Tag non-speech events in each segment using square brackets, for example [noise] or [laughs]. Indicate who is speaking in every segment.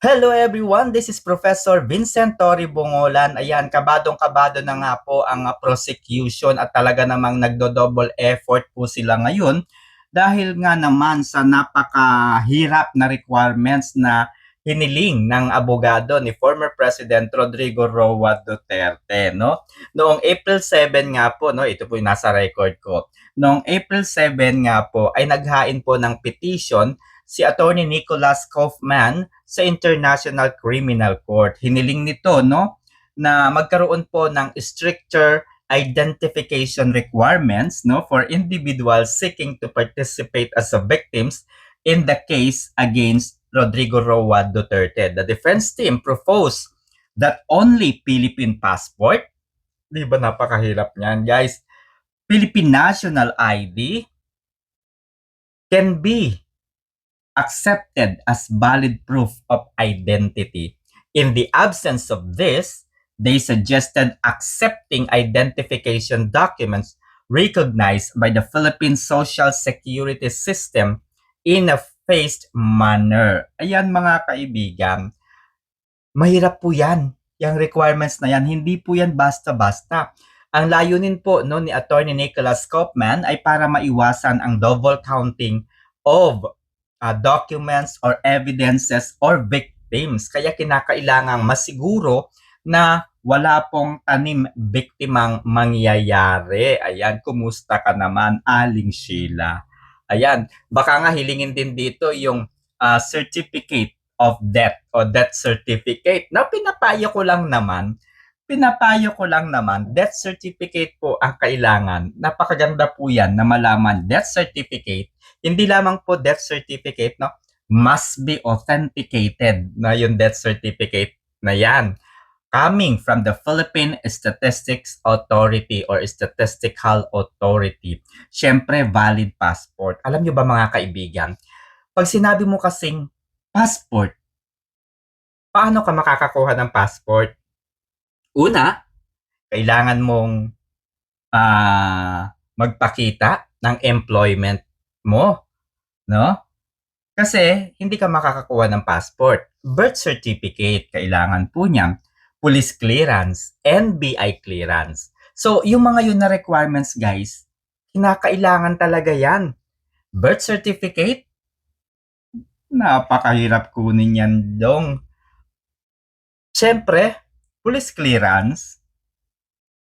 Speaker 1: Hello everyone, this is Professor Vincent Tori Bongolan. Ayan, kabadong-kabado na nga po ang prosecution at talaga namang nagdo-double effort po sila ngayon dahil nga naman sa napakahirap na requirements na hiniling ng abogado ni former President Rodrigo Roa Duterte, no? Noong April 7 nga po, no, ito po yung nasa record ko. Noong April 7 nga po ay naghain po ng petition si Attorney Nicholas Kaufman sa International Criminal Court. Hiniling nito no na magkaroon po ng stricter identification requirements no for individuals seeking to participate as a victims in the case against Rodrigo Roa Duterte. The defense team proposed that only Philippine passport, di ba napakahirap niyan guys, Philippine national ID can be accepted as valid proof of identity. In the absence of this, they suggested accepting identification documents recognized by the Philippine Social Security System in a phased manner. Ayan mga kaibigan, mahirap po yan. Yung requirements na yan, hindi po yan basta-basta. Ang layunin po no, ni Attorney Nicholas Kaufman ay para maiwasan ang double counting of uh, documents or evidences or victims. Kaya kinakailangang masiguro na wala pong tanim biktimang mangyayari. Ayan, kumusta ka naman, Aling Sheila? Ayan, baka nga hilingin din dito yung uh, certificate of death o death certificate na pinapayo ko lang naman pinapayo ko lang naman, death certificate po ang kailangan. Napakaganda po yan na malaman death certificate hindi lamang po death certificate, no? Must be authenticated na yung death certificate na yan. Coming from the Philippine Statistics Authority or Statistical Authority. Siyempre, valid passport. Alam nyo ba mga kaibigan, pag sinabi mo kasing passport, paano ka makakakuha ng passport? Una, kailangan mong uh, magpakita ng employment mo, no? Kasi hindi ka makakakuha ng passport. Birth certificate, kailangan po niya. Police clearance, NBI clearance. So, yung mga yun na requirements, guys, kinakailangan talaga yan. Birth certificate, napakahirap kunin yan dong. Siyempre, police clearance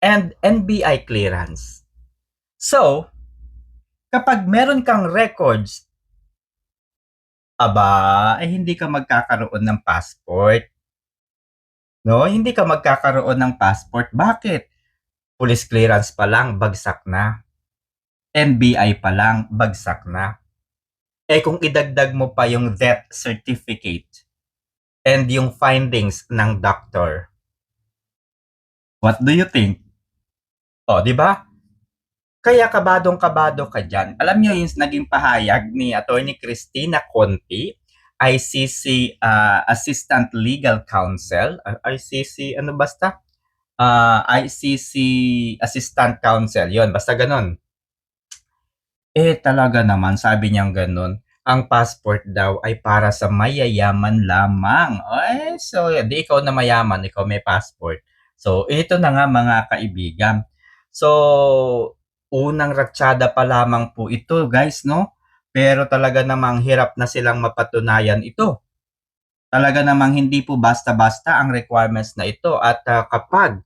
Speaker 1: and NBI clearance. So, kapag meron kang records, aba, ay hindi ka magkakaroon ng passport. No, hindi ka magkakaroon ng passport. Bakit? Police clearance pa lang, bagsak na. NBI pa lang, bagsak na. Eh kung idagdag mo pa yung death certificate and yung findings ng doctor, what do you think? O, di ba? Kaya kabadong-kabado ka dyan. Alam nyo yung naging pahayag ni Attorney Christina Conti, ICC uh, Assistant Legal Counsel, uh, ICC ano basta? Uh, ICC Assistant Counsel, yon basta ganun. Eh talaga naman, sabi niyang ganun, ang passport daw ay para sa mayayaman lamang. Ay, so di ikaw na mayaman, ikaw may passport. So ito na nga mga kaibigan. So unang ratsyada pa lamang po ito guys, no? Pero talaga namang hirap na silang mapatunayan ito. Talaga namang hindi po basta-basta ang requirements na ito at uh, kapag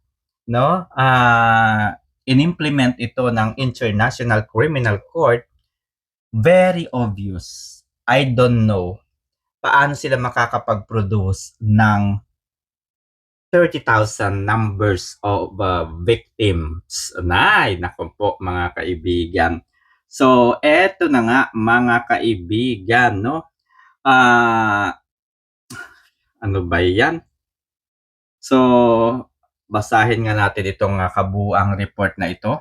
Speaker 1: no uh, inimplement ito ng International Criminal Court, very obvious. I don't know paano sila makakapag-produce ng 30,000 numbers of uh, victims. Nay, naku po mga kaibigan. So, eto na nga mga kaibigan, no? Ah, uh, ano ba yan? So, basahin nga natin itong uh, kabuang report na ito.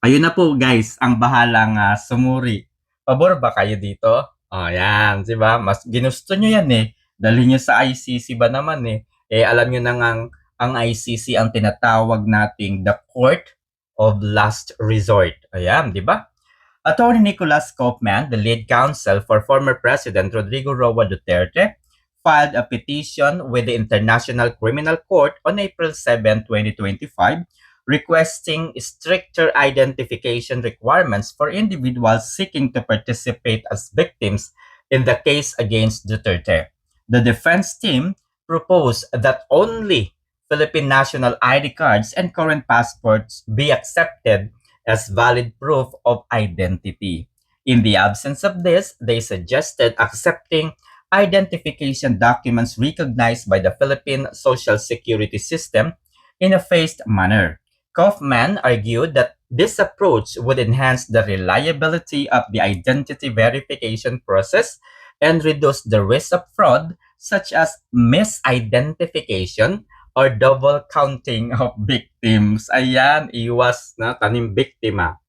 Speaker 1: Ayun na po guys, ang bahalang uh, sumuri. Pabor ba kayo dito? Oh, yan, 'di ba? Mas ginusto nyo yan eh. Dalhin nyo sa ICC ba naman eh eh alam niyo na ang, ang ICC ang tinatawag nating the court of last resort. Ayan, di ba? Attorney Nicholas Kaufman, the lead counsel for former President Rodrigo Roa Duterte, filed a petition with the International Criminal Court on April 7, 2025, requesting stricter identification requirements for individuals seeking to participate as victims in the case against Duterte. The defense team proposed that only Philippine national ID cards and current passports be accepted as valid proof of identity. In the absence of this, they suggested accepting identification documents recognized by the Philippine Social Security System in a phased manner. Kaufman argued that this approach would enhance the reliability of the identity verification process and reduce the risk of fraud, such as misidentification or double counting of victims. Ayan, iwas na tanim biktima.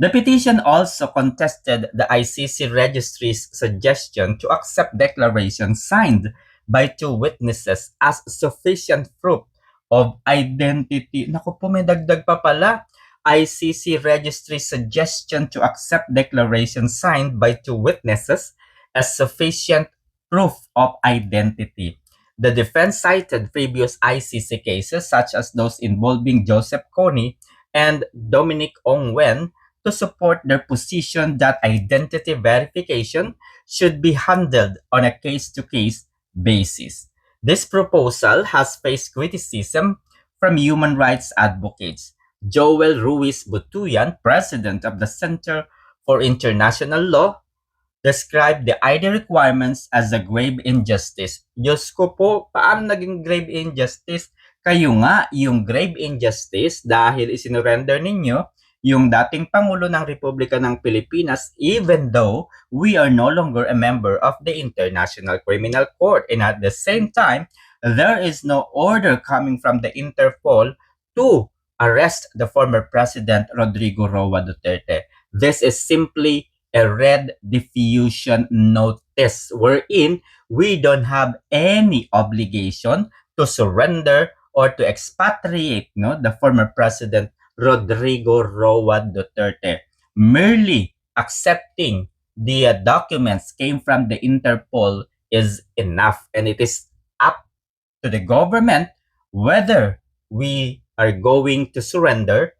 Speaker 1: The petition also contested the ICC registry's suggestion to accept declarations signed by two witnesses as sufficient proof of identity. Naku po, may dagdag pa pala. ICC registry suggestion to accept declarations signed by two witnesses as sufficient proof of identity. The defense cited previous ICC cases such as those involving Joseph Kony and Dominic Ongwen to support their position that identity verification should be handled on a case-to-case basis. This proposal has faced criticism from human rights advocates. Joel Ruiz Butuyan, president of the Center for International Law, described the ID requirements as a grave injustice. Diyos ko po, paano naging grave injustice? Kayo nga, yung grave injustice dahil isinurrender ninyo yung dating Pangulo ng Republika ng Pilipinas even though we are no longer a member of the International Criminal Court. And at the same time, there is no order coming from the Interpol to arrest the former President Rodrigo Roa Duterte. This is simply a red diffusion notice wherein we don't have any obligation to surrender or to expatriate no the former president Rodrigo Roa Duterte merely accepting the uh, documents came from the Interpol is enough. And it is up to the government whether we are going to surrender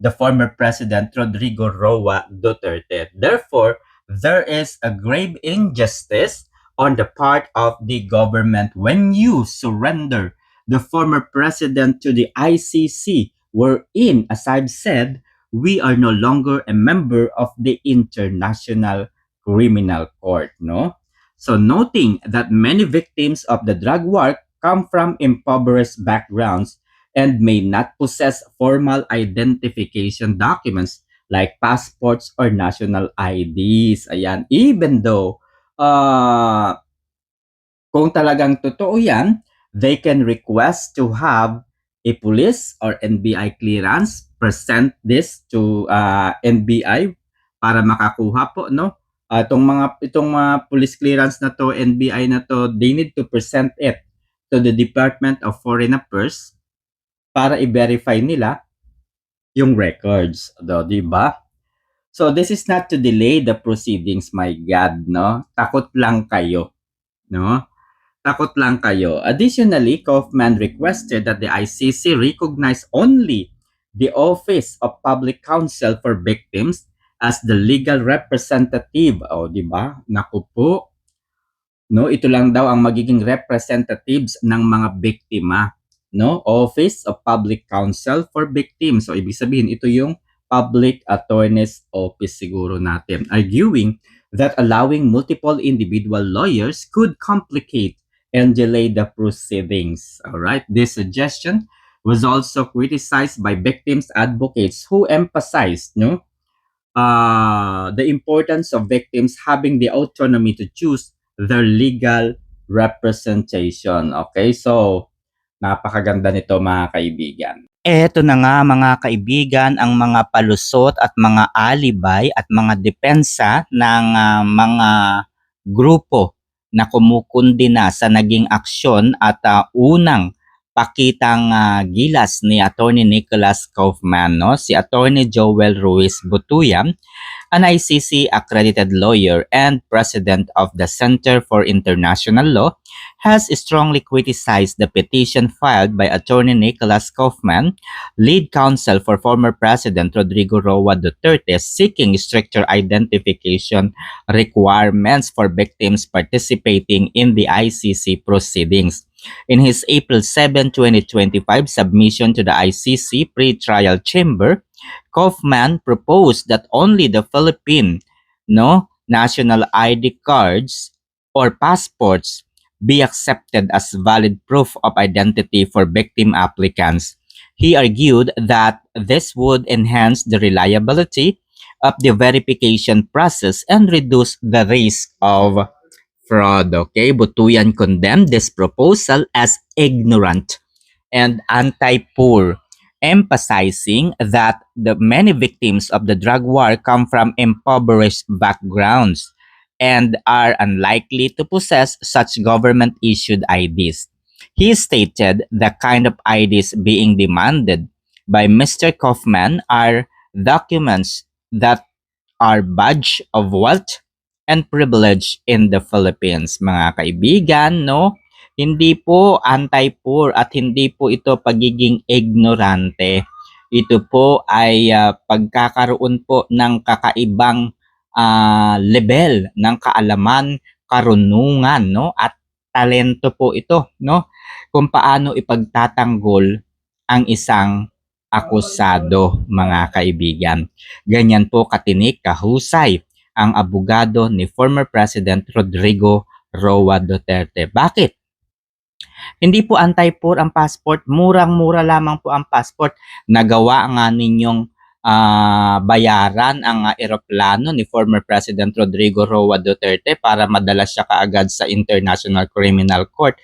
Speaker 1: the former president Rodrigo Roa Duterte. Therefore, there is a grave injustice on the part of the government when you surrender the former president to the ICC, wherein, as I've said, we are no longer a member of the International Criminal Court, no? So noting that many victims of the drug war come from impoverished backgrounds and may not possess formal identification documents like passports or national IDs. Ayan, even though uh, kung talagang totoo yan, they can request to have a police or NBI clearance, present this to uh, NBI para makakuha po, no? Uh, itong mga itong mga police clearance na to, NBI na to, they need to present it to the Department of Foreign Affairs para i-verify nila yung records, do, di ba? So this is not to delay the proceedings, my God, no? Takot lang kayo, no? Takot lang kayo. Additionally, Kaufman requested that the ICC recognize only the Office of Public Counsel for Victims as the legal representative. O, di ba? Naku po. No, ito lang daw ang magiging representatives ng mga biktima. No, Office of Public Counsel for Victims. So, ibig sabihin, ito yung Public Attorney's Office siguro natin. Arguing that allowing multiple individual lawyers could complicate and delay the proceedings. All right, this suggestion was also criticized by victims advocates who emphasized no, uh, the importance of victims having the autonomy to choose their legal representation. Okay, so napakaganda nito mga kaibigan. Eto na nga mga kaibigan ang mga palusot at mga alibay at mga depensa ng ah, mga grupo na kumukundi na sa naging aksyon at ah, unang pakitang ah, gilas ni Attorney Nicholas Kaufman, no? Si Attorney Joel Ruiz Butuyan, an ICC accredited lawyer and president of the Center for International Law, has strongly criticized the petition filed by Attorney Nicholas Kaufman, lead counsel for former President Rodrigo Roa Duterte, seeking stricter identification requirements for victims participating in the ICC proceedings. In his April 7, 2025 submission to the ICC pre-trial chamber, Kaufman proposed that only the Philippine no national ID cards or passports be accepted as valid proof of identity for victim applicants. He argued that this would enhance the reliability of the verification process and reduce the risk of fraud. Okay, Butuyan condemned this proposal as ignorant and anti-poor, emphasizing that the many victims of the drug war come from impoverished backgrounds and are unlikely to possess such government-issued IDs. He stated the kind of IDs being demanded by Mr. Kaufman are documents that are badge of wealth and privilege in the Philippines. Mga kaibigan, no? Hindi po anti-poor at hindi po ito pagiging ignorante. Ito po ay ah, pagkakaroon po ng kakaibang ah, level ng kaalaman, karunungan, no? At talento po ito, no? Kung paano ipagtatanggol ang isang akusado, mga kaibigan. Ganyan po katinik, kahusay ang abogado ni former President Rodrigo Roa Duterte. Bakit? Hindi po anti-poor ang passport, murang-mura lamang po ang passport. Nagawa nga ninyong ah, bayaran ang ah, eroplano ni former President Rodrigo Roa Duterte para madala siya kaagad sa International Criminal Court.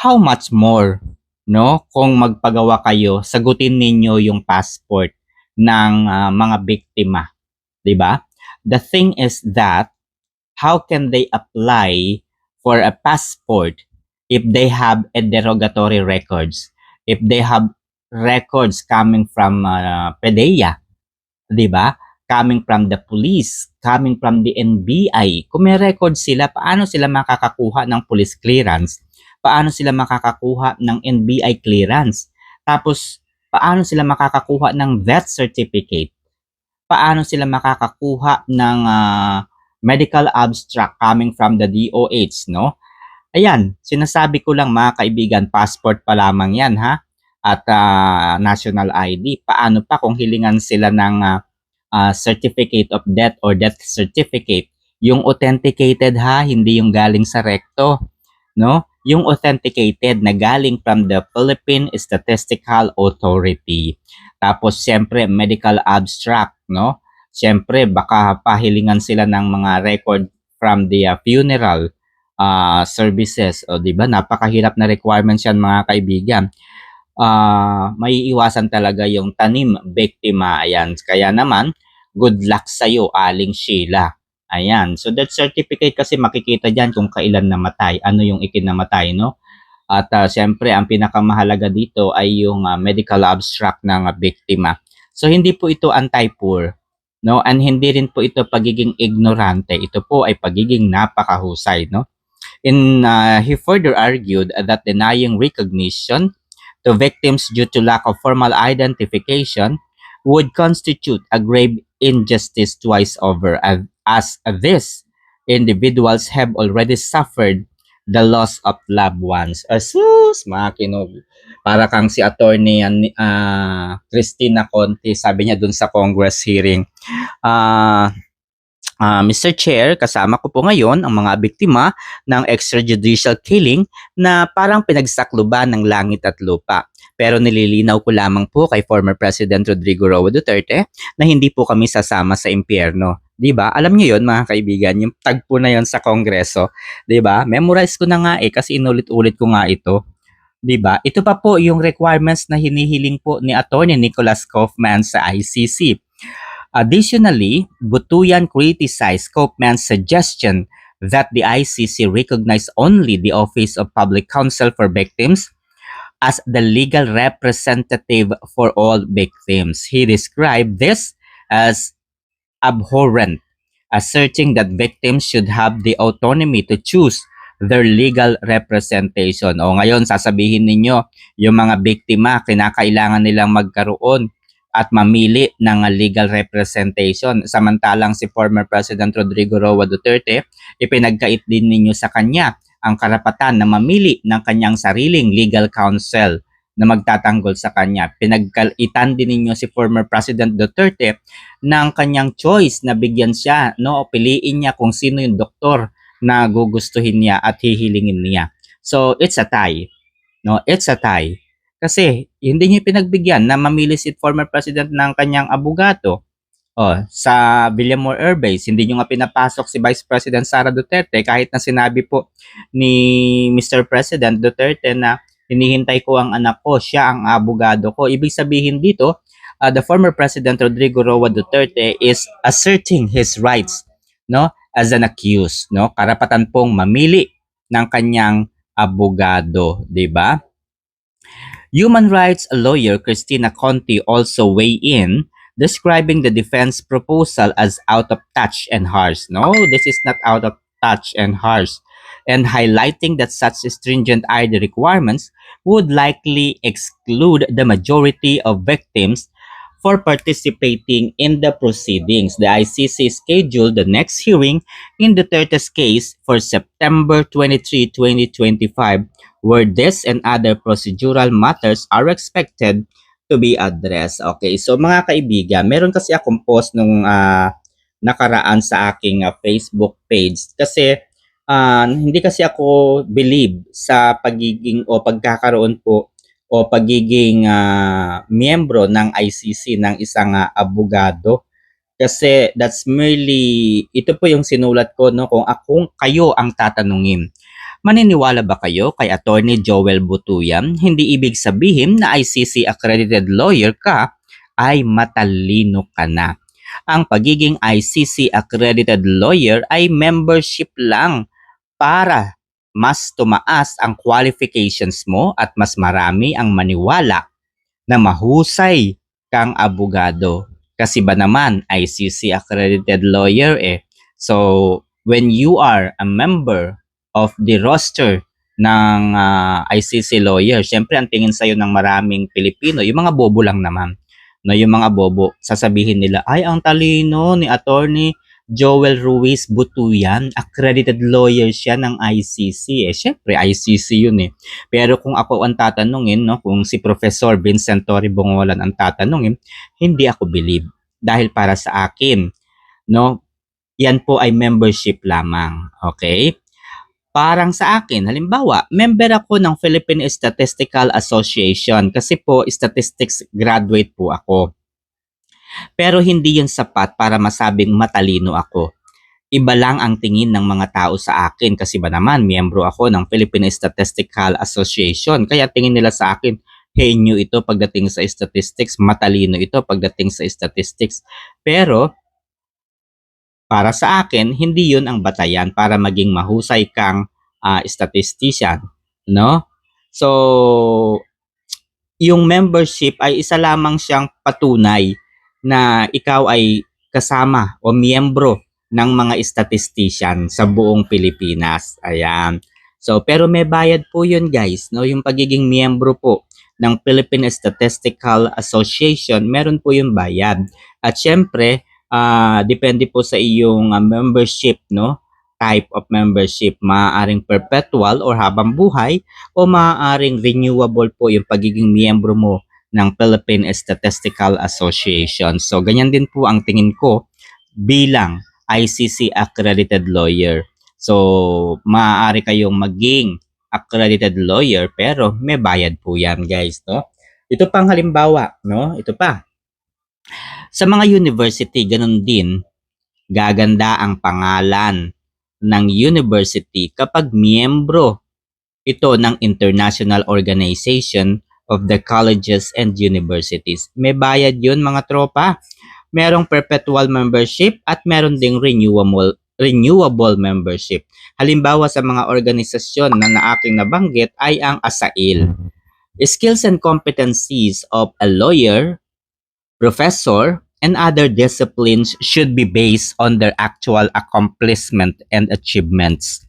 Speaker 1: How much more, no? Kung magpagawa kayo, sagutin ninyo yung passport ng ah, mga biktima, 'di ba? The thing is that how can they apply for a passport if they have a derogatory records? If they have records coming from uh, PDEA, 'di ba? Coming from the police, coming from the NBI. Kung may records sila, paano sila makakakuha ng police clearance? Paano sila makakakuha ng NBI clearance? Tapos, paano sila makakakuha ng death certificate? Paano sila makakakuha ng ah, medical abstract coming from the DOH, no? Ayan, sinasabi ko lang mga kaibigan, passport pa lamang yan ha at ah, national ID. Paano pa kung hilingan sila ng ah, ah, certificate of death or death certificate? Yung authenticated ha, hindi yung galing sa recto, no? Yung authenticated na galing from the Philippine Statistical Authority. Tapos siyempre medical abstract, no? Siyempre baka pahilingan sila ng mga record from the ah, funeral ah, services. O di ba? Napakahirap na requirements yan mga kaibigan ah may iwasan talaga yung tanim biktima. Ayan. Kaya naman, good luck sa'yo, Aling Sheila. Ayan. So that certificate kasi makikita dyan kung kailan namatay, ano yung ikinamatay, no? At ah, siyempre, ang pinakamahalaga dito ay yung ah, medical abstract ng ah, biktima. So hindi po ito anti-poor, no? And hindi rin po ito pagiging ignorante. Ito po ay pagiging napakahusay, no? In ah, he further argued that denying recognition to victims due to lack of formal identification would constitute a grave injustice twice over as, as these individuals have already suffered the loss of loved ones. Asus, mga kinog. Para kang si attorney uh, Christina Conti, sabi niya dun sa Congress hearing. Ah, ah, Mr. Chair, kasama ko po ngayon ang mga biktima ng extrajudicial killing na parang pinagsakluban ng langit at lupa. Pero nililinaw ko lamang po kay former President Rodrigo Roa Duterte na hindi po kami sasama sa impyerno. 'Di ba? Alam niyo 'yon mga kaibigan, yung tagpo na 'yon sa Kongreso, 'di ba? Memorize ko na nga eh kasi inulit-ulit ko nga ito. 'Di ba? Ito pa po yung requirements na hinihiling po ni Attorney Nicholas Kaufman sa ICC. Additionally, Butuyan criticized Kaufman's suggestion that the ICC recognize only the Office of Public Counsel for Victims as the legal representative for all victims. He described this as abhorrent, asserting that victims should have the autonomy to choose their legal representation. O ngayon, sasabihin ninyo, yung mga biktima, kinakailangan nilang magkaroon at mamili ng legal representation. Samantalang si former President Rodrigo Roa Duterte, ipinagkait din ninyo sa kanya ang karapatan na mamili ng kanyang sariling legal counsel na magtatanggol sa kanya. Pinagkaitan din ninyo si former President Duterte ng kanyang choice na bigyan siya, no? Piliin niya kung sino yung doktor na gugustuhin niya at hihilingin niya. So, it's a tie. No, it's a tie. Kasi hindi niya pinagbigyan na mamili si former president ng kanyang abogado. Oh, sa Villamor Airbase, hindi niyo nga pinapasok si Vice President Sara Duterte kahit na sinabi po ni Mr. President Duterte na hinihintay ko ang anak ko, siya ang abogado ko. Ibig sabihin dito, uh, the former President Rodrigo Roa Duterte is asserting his rights no as an accused no? Karapatan pong mamili ng kanyang abogado di ba? Human rights lawyer Christina Conti also weigh in describing the defense proposal as out of touch and harsh no? This is not out of touch and harsh and highlighting that such stringent ID requirements would likely exclude the majority of victims for participating in the proceedings. The ICC scheduled the next hearing in Duterte's case for September 23, 2025, where this and other procedural matters are expected to be addressed. Okay, so mga kaibigan, meron kasi akong post nung ah, nakaraan sa aking ah, Facebook page kasi ah, hindi kasi ako believe sa pagiging o pagkakaroon po o pagiging ah, miyembro ng ICC ng isang ah, abogado kasi that's merely ito po yung sinulat ko no kung akong kayo ang tatanungin Maniniwala ba kayo kay Attorney Joel Butuyan? Hindi ibig sabihin na ICC accredited lawyer ka ay matalino ka na. Ang pagiging ICC accredited lawyer ay membership lang para mas tumaas ang qualifications mo at mas marami ang maniwala na mahusay kang abogado. Kasi ba naman ICC accredited lawyer eh. So when you are a member of the roster ng ah, ICC lawyer, syempre ang tingin sa'yo ng maraming Pilipino, yung mga bobo lang naman. No, yung mga bobo, sasabihin nila, ay ang talino ni attorney Joel Ruiz Butuyan, accredited lawyer siya ng ICC. Eh, syempre, ICC yun eh. Pero kung ako ang tatanungin, no, kung si Professor Vincent Torre Bongolan ang tatanungin, hindi ako believe. Dahil para sa akin, no, yan po ay membership lamang. Okay? Parang sa akin, halimbawa, member ako ng Philippine Statistical Association kasi po statistics graduate po ako. Pero hindi yun sapat para masabing matalino ako. Iba lang ang tingin ng mga tao sa akin kasi ba naman miyembro ako ng Philippine Statistical Association. Kaya tingin nila sa akin, henyo ito pagdating sa statistics, matalino ito pagdating sa statistics. Pero para sa akin, hindi yun ang batayan para maging mahusay kang ah, statistician, no? So, yung membership ay isa lamang siyang patunay na ikaw ay kasama o miyembro ng mga statistician sa buong Pilipinas. Ayan. So, pero may bayad po yun guys, no? Yung pagiging miyembro po ng Philippine Statistical Association, meron po yung bayad. At syempre, ah depende po sa iyong ah, membership, no? Type of membership, maaaring perpetual or habang buhay o maaaring renewable po yung pagiging miyembro mo ng Philippine Statistical Association. So, ganyan din po ang tingin ko bilang ICC accredited lawyer. So, maaari kayong maging accredited lawyer pero may bayad po yan guys, no? Ito pang halimbawa, no? Ito pa. Sa mga university, ganun din, gaganda ang pangalan ng university kapag miyembro ito ng International Organization of the Colleges and Universities. May bayad yun mga tropa. Merong perpetual membership at meron ding renewable renewable membership. Halimbawa sa mga organisasyon na na aking nabanggit ay ang ASAIL. skills and competencies of a lawyer, professor, and other disciplines should be based on their actual accomplishment and achievements.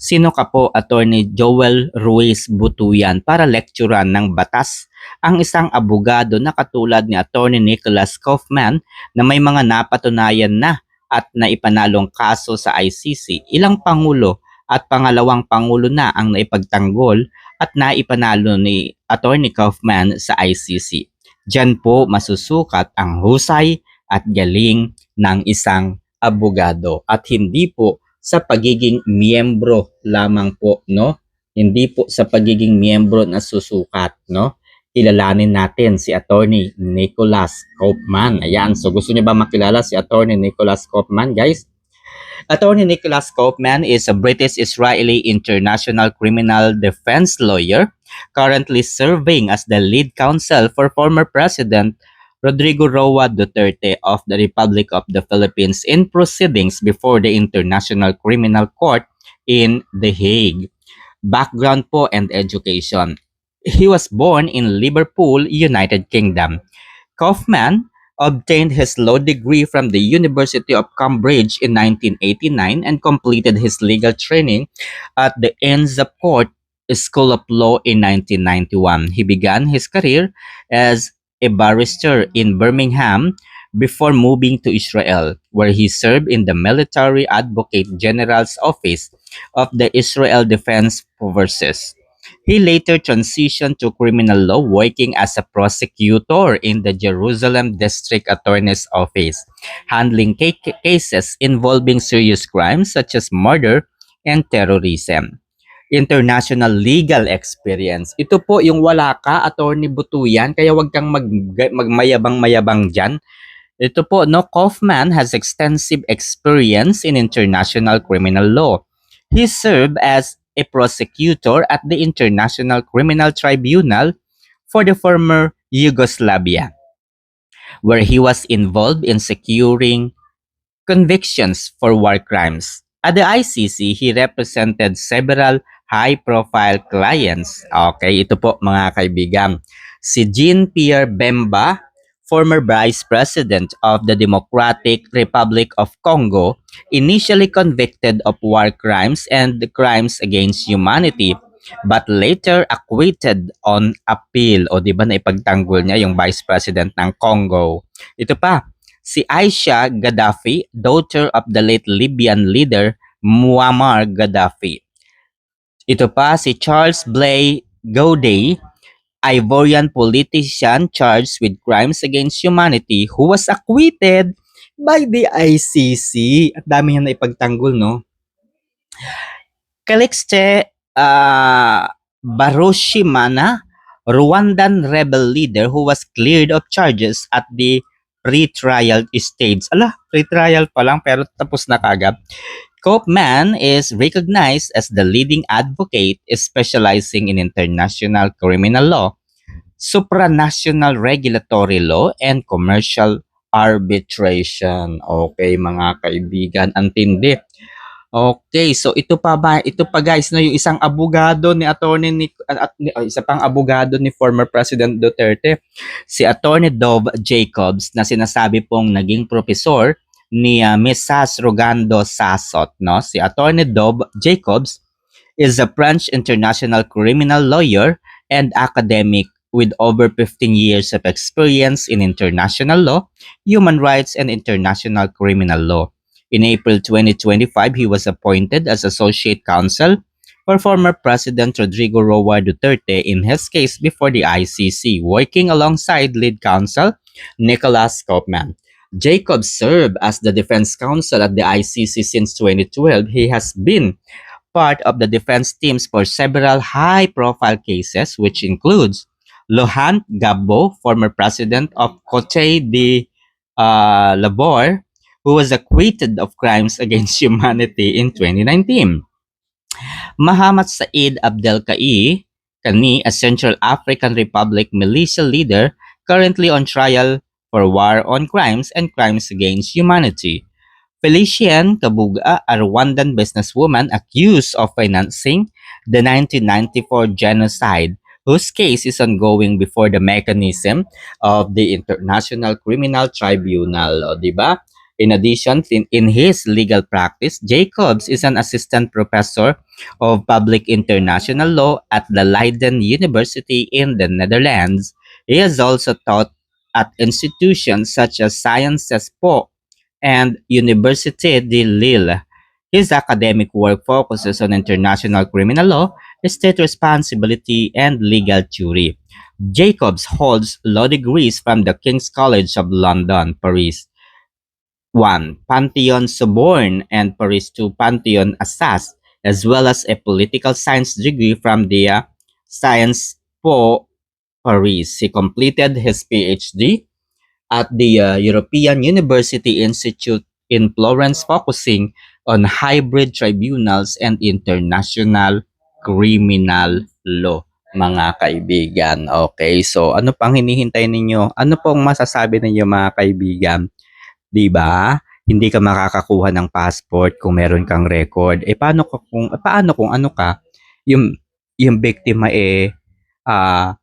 Speaker 1: Sino ka po, Attorney Joel Ruiz Butuyan, para lecturean ng batas ang isang abogado na katulad ni Attorney Nicholas Kaufman na may mga napatunayan na at naipanalong kaso sa ICC, ilang pangulo at pangalawang pangulo na ang naipagtanggol at naipanalo ni Attorney Kaufman sa ICC. Diyan po masusukat ang husay at galing ng isang abogado at hindi po sa pagiging miyembro lamang po, no? Hindi po sa pagiging miyembro na susukat, no? Kilalanin natin si Attorney Nicholas Kaufman. Ayan, so gusto niyo ba makilala si Attorney Nicholas Kaufman, guys? Attorney Nicholas Kaufman is a British-Israeli international criminal defense lawyer currently serving as the lead counsel for former President Rodrigo Roa Duterte of the Republic of the Philippines in proceedings before the International Criminal Court in The Hague. Background po and education. He was born in Liverpool, United Kingdom. Kaufman obtained his law degree from the University of Cambridge in 1989 and completed his legal training at the of Court School of Law in 1991. He began his career as a barrister in Birmingham before moving to Israel, where he served in the Military Advocate General's Office of the Israel Defense Forces. He later transitioned to criminal law, working as a prosecutor in the Jerusalem District Attorney's Office, handling ca- cases involving serious crimes such as murder and terrorism. International legal experience. Ito po yung wala ka, attorney Butuyan, kaya wag kang mag, magmayabang-mayabang dyan. Ito po, no, Kaufman has extensive experience in international criminal law. He served as a prosecutor at the International Criminal Tribunal for the former Yugoslavia, where he was involved in securing convictions for war crimes. At the ICC, he represented several high-profile clients. Okay, ito po mga kaibigan. Si Jean-Pierre Bemba, former Vice President of the Democratic Republic of Congo, initially convicted of war crimes and crimes against humanity but later acquitted on appeal. O di ba na ipagtanggol niya yung Vice President ng Congo. Ito pa, si Aisha Gaddafi, daughter of the late Libyan leader Muammar Gaddafi. Ito pa si Charles Blay Gaudet, Ivorian politician charged with crimes against humanity who was acquitted by the ICC. At dami niya na ipagtanggol, no? Calixte uh, Barushimana, Rwandan rebel leader who was cleared of charges at the pre-trial stage. Ala, pre-trial pa lang pero tapos na kagad. Kaufman is recognized as the leading advocate specializing in international criminal law, supranational regulatory law, and commercial arbitration. Okay, mga kaibigan, antindi. Okay, so ito pa ba, ito pa guys, no, yung isang abogado ni attorney ni, at, ni oh, isa pang abogado ni former President Duterte, si attorney Dov Jacobs na sinasabi pong naging profesor ni uh, Ms. Sas Rogando Sasot, no? Si attorney Dov Jacobs is a French international criminal lawyer and academic with over 15 years of experience in international law, human rights, and international criminal law. In April 2025, he was appointed as Associate Counsel for former President Rodrigo Roa Duterte in his case before the ICC, working alongside lead counsel Nicholas Kaufman. Jacob served as the defense counsel at the ICC since 2012. He has been part of the defense teams for several high-profile cases, which includes Lohan Gabo, former president of Cote de uh, Labor, who was acquitted of crimes [laughs] against humanity in 2019. Muhammad Said Abdel Kai, Kani, a Central African Republic militia leader currently on trial for war on crimes and crimes against humanity. Felician Kabuga, a Rwandan businesswoman accused of financing the 1994 genocide, whose case is ongoing before the mechanism of the International Criminal Tribunal. O, di ba? In addition, in, in his legal practice, Jacobs is an assistant professor of public international law at the Leiden University in the Netherlands. He has also taught at institutions such as Sciences Po and Université de Lille. His academic work focuses on international criminal law, state responsibility, and legal theory. Jacobs holds law degrees from the King's College of London, Paris. 1. Pantheon Sorbonne and Paris 2 Pantheon Assas, as well as a political science degree from the uh, Science Po Paris. He completed his PhD at the uh, European University Institute in Florence, focusing on hybrid tribunals and international criminal law. Mga kaibigan, okay? So, ano pang hinihintay ninyo? Ano pong masasabi ninyo mga kaibigan? 'di ba? Hindi ka makakakuha ng passport kung meron kang record. Eh paano kung paano kung ano ka yung yung biktima eh ah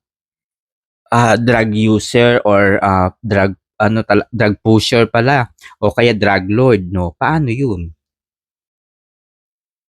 Speaker 1: ah, drug user or ah, drug ano tala, drug pusher pala o kaya drug lord no? Paano yun